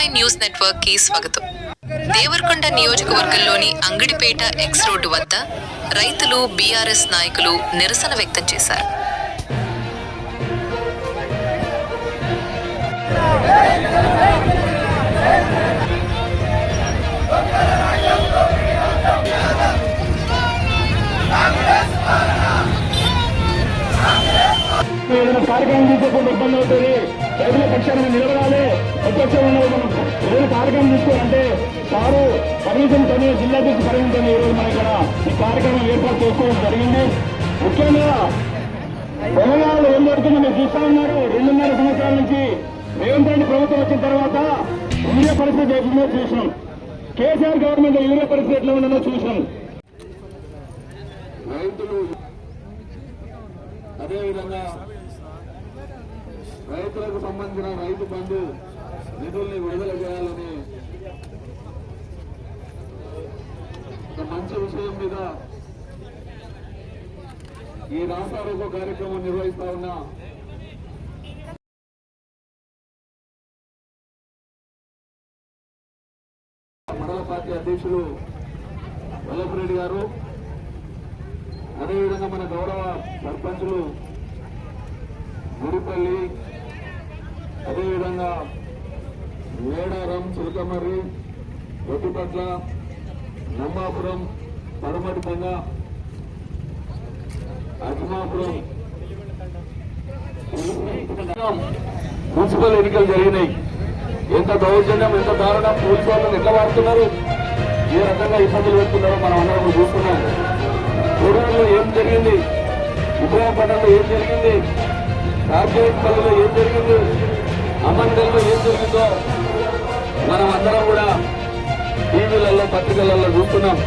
Five news నెట్వర్క్కి స్వాగతం. దేవరకొండ నియోజకవర్గంలోని Angadipeta X road వద్ద రైతులు బీఆర్ఎస్ నాయకులు నిరసన వ్యక్తం చేశారు. కార్యక్రమం తీసుకోకుండా ఇబ్బంది కార్యక్రమం తీసుకోవాలంటే సారు పర్మిషన్ తోనే జిల్లా తీసి పర్మిషన్ ఈరోజు మన ఇక్కడ. ఈ కార్యక్రమం ఏర్పాటు చేసుకోవడం జరిగింది. ముఖ్యంగా తెలంగాణలో ఏం జరుగుతుందో మీరు చూస్తా ఉన్నారు. రెండున్నర సంవత్సరాల నుంచి రేవంత్ రెడ్డి ప్రభుత్వం వచ్చిన తర్వాత యూరియా పరిస్థితి ఎట్లుందో చూసినాం? కేసీఆర్ గవర్నమెంట్ యూరియా పరిస్థితి ఎట్లా ఉందో చూసినాం. రైతులు అదేవిధంగా రైతులకు సంబంధించిన రైతు బంధు నిధుల్ని విడుదల చేయాలని. మంచి విషయం మీద ఈ రాష్ట్రారోగ్య కార్యక్రమం నిర్వహిస్తా ఉన్నా. మండల పార్టీ అధ్యక్షులు వల్లభరెడ్డి గారు అదేవిధంగా మన గౌరవ సర్పంచులు గుడిపల్లి అదేవిధంగా మేడారం చిలకమర్రి ఒడ్డుపట్ల నమ్మాపురం పడమటిపంగ అజ్మాపురం. మున్సిపల్ ఎన్నికలు జరిగినాయి. ఎంత దౌర్జన్యం ఎంత దారుణం పోలీసు వాళ్ళని ఎట్లా వాడుతున్నారు? ఏ రకంగా ఇబ్బందులు పెడుతున్నారో మనం అందరం చూస్తున్నాం. కోడూరులో ఏం జరిగింది? విజయపట్నంలో ఏం జరిగింది? కార్పొరేట్పల్లిలో ఏం జరిగింది? అమండల్లో ఏం జరిగిందో పత్రికలలో చూస్తున్నాం.